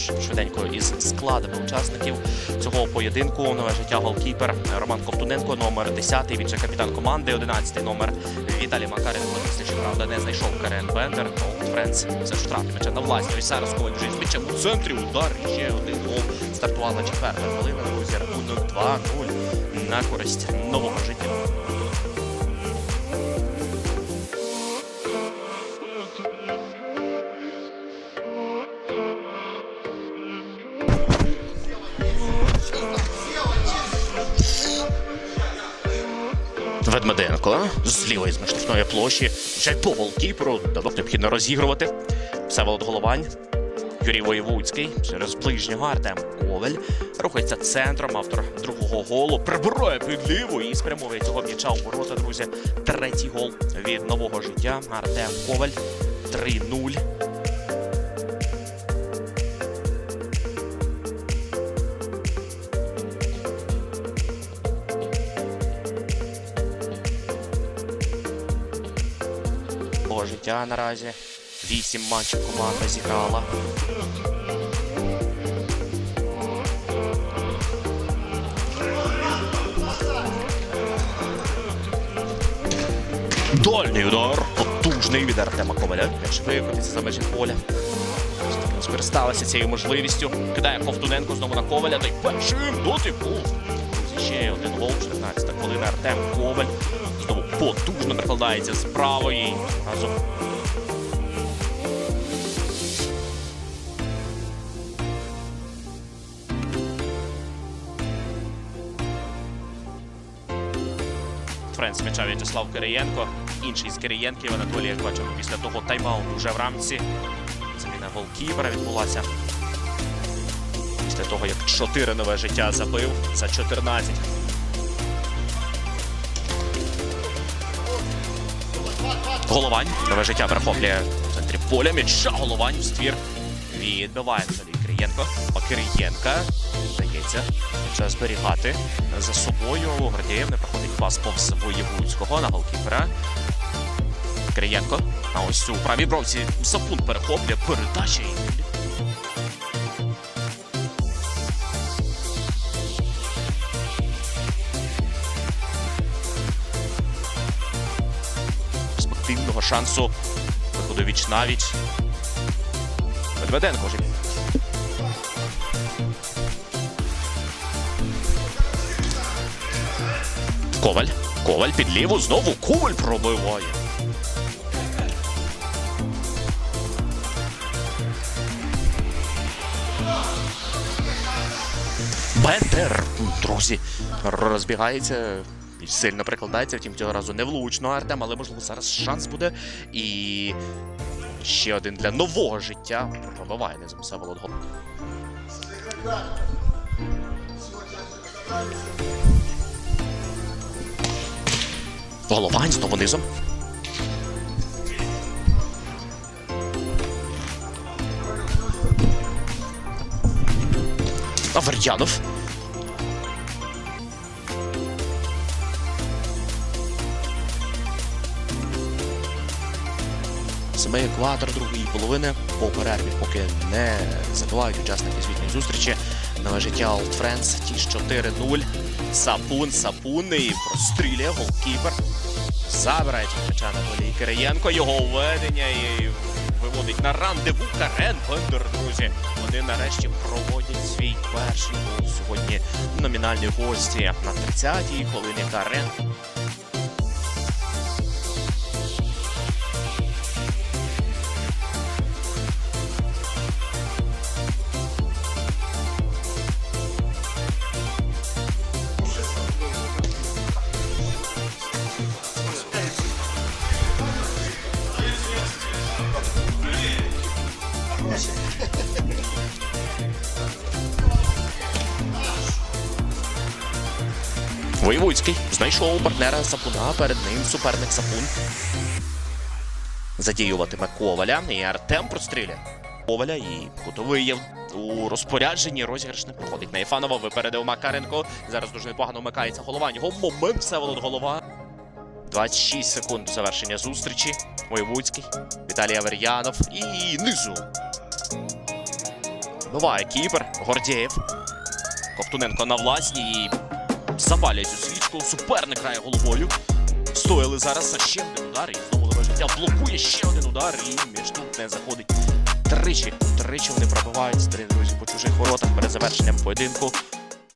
швиденько із складами учасників цього поєдинку. Нове життя голкіпер Роман Ковтуненко, номер 10, він же капітан команди, 11 номер Віталій Макаренко. Після що правда не знайшов Карен Бендер. Френц все ж втратив м'яча на власні. Ось зараз Коваль вже з у центрі. Удар ще один гол. Стартувала четверта хвилина. Друзі, рахунок 2-0 на користь нового життя. Ведмеденко з лівої з штрафної площі. Вже по голкіперу. Давно необхідно розігрувати. Всеволод Головань. Юрій Воєвудський через ближнього Артем Ковель рухається центром. Автор другого голу прибирає під ліву і спрямовує цього м'яча у ворота. Друзі, третій гол від нового життя. Артем Коваль 3-0. Нового життя наразі. Вісім матчів команда зіграла. Дальній удар. Потужний від Артема Коваля. М'яч викотиться за межі поля. Скористалася цією можливістю. Кидає Ковтуненко знову на Коваля. Та й першим дотику. Ще один гол. 14 хвилина. Артем Коваль. Знову потужно прикладається з правої. Разом Френс м'яча В'ячеслав Кириєнко. Інший з Кириєнків Анатолій, як бачимо, після того тайм-ауту вже в рамці. Заміна голкіпера відбулася. Після того, як 4 нове життя забив за 14. Головань. Нове життя перехоплює в центрі поля. М'яча Головань у ствір. Відбиває собі Кириєнко. А Кириєнка здається, це зберігати за собою. Гордієв не проходить пас повз Воєвудського на голкіпера. Кириєнко. А ось у правій бровці Сапун перехоплює передача шансу виходу віч навіч. Медведенко вже. Коваль. Коваль під ліву. Знову Коваль пробиває. Бендер, друзі, розбігається і сильно прикладається. Втім, цього разу не влучно Артем, але можливо зараз шанс буде. І ще один для нового життя пробиває не замусе Володго. Головань знову низом. Авер'янов. Саме екватор другої половини по перерві, поки не забувають учасники звітної зустрічі. Нове життя Old Friends, ті 4-0. Сапун, Сапун і прострілює голкіпер. Забирає м'яча Анатолій Кириєнко. Його введення і виводить на рандеву Карен Бендер, друзі. Вони нарешті проводять свій перший гол сьогодні. Номінальні гості на 30-й хвилині Карен. Воєвудський знайшов партнера Сапуна. Перед ним суперник Сапун. Задіюватиме Коваля. І Артем прострілює. Коваля і кутовий є у розпорядженні. Розіграш не проходить на Єфанова. Випередив Макаренко. Зараз дуже непогано вмикається голова. Його момент Всеволод голова. 26 секунд до завершення зустрічі. Воєвудський. Віталій Авер'янов. І низу. Збиває кіпер. Гордєєв. Ковтуненко на власній запалює цю свічку. Суперник грає головою. Стояли зараз за ще один удар і знову нове життя. Блокує ще один удар і між тут не заходить. Тричі, тричі вони пробивають друзі, по чужих воротах перед завершенням поєдинку.